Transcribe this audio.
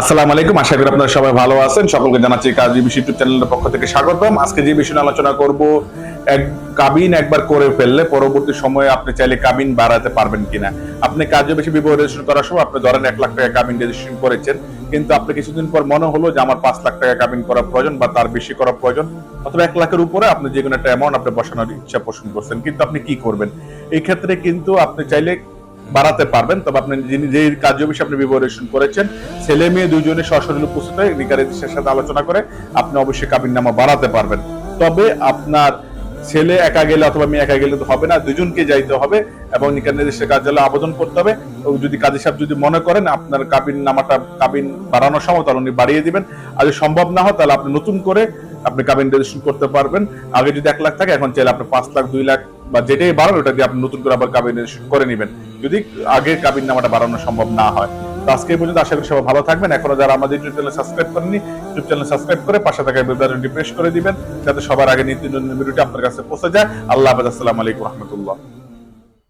আসসালামু আলাইকুম। আশা করি আপনারা সবাই ভালো আছেন। সকলকে জানাচ্ছি কাজী বিশ ইউটিউব চ্যানেলের পক্ষ থেকে স্বাগতম। আজকে যে বিষয়ে আলোচনা করব, এক কাবিন একবার করে ফেললে পরবর্তী সময়ে আপনি চাইলে কাবিন বাড়াতে পারবেন কিনা। আপনি কাজে বেশি বিবাহ রেজিস্ট্রেশন করার সময় আপনি ধরেন এক লাখ টাকা কাবিন রেজিস্ট্রেশন করেছেন, কিন্তু আপনি কিছুদিন পর মনে হলো যে আমার পাঁচ লাখ টাকা কাবিন করা প্রয়োজন বা তার বেশি করা প্রয়োজন, অথবা এক লাখের উপরে আপনি যে কোনো একটা অ্যামাউন্ট আপনি বসানোর ইচ্ছা পোষণ করছেন, কিন্তু আপনি কি করবেন? এই ক্ষেত্রে কিন্তু আপনি চাইলে বাড়াতে পারবেন। তবে আপনি যিনি যে কার্য বিষয়ে আপনি বিবরেশন করেছেন, ছেলে মেয়ে দুজনে সশরীর উপস্থিত হয়ে নিকারের সাথে আলোচনা করে আপনি অবশ্যই কাবিন নামা বাড়াতে পারবেন। তবে আপনার ছেলে একা গেলে অথবা মেয়ে একা গেলে তো হবে না, দুজনকে যাইতে হবে এবং নিকার নির্দেশের কার্যালয়ে আবেদন করতে হবে। ও যদি কাজী সাহেব যদি মনে করেন আপনার কাবিন নামাটা কাবিন বাড়ানোর সময়, তাহলে উনি বাড়িয়ে দিবেন। আর যদি সম্ভব না হয়, তাহলে আপনি নতুন করে আপনি কাবিন রেজিস্ট্রেশন করতে পারবেন। আগে যদি এক লাখ থাকে, এখন চাইলে আপনি পাঁচ লাখ, দুই লাখ বা যেটাই বাড়ান, ওটা দিয়ে আপনি নতুন করে আবার কাবিন রেজিস্ট্রেশন করে নেবেন। যদি আগের কাবিন নামাটা বাড়ানো সম্ভব না হয়। তো আজকে পর্যন্ত আশা করি সবাই ভালো থাকবেন। এখনও যারা আমাদের ইউটিউব চ্যানেল সাবস্ক্রাইব করেননি, ইউটিউব চ্যানেল সাবস্ক্রাইব করে পাশে থাকা বেলবাটনটি প্রেস করে দিবেন, যাতে সবার আগে নিত্য নতুন ভিডিওটি আপনার কাছে পৌঁছে যায়। আল্লাহ হাফেজ। আসসালামু আলাইকুম রহমতুল্লাহ।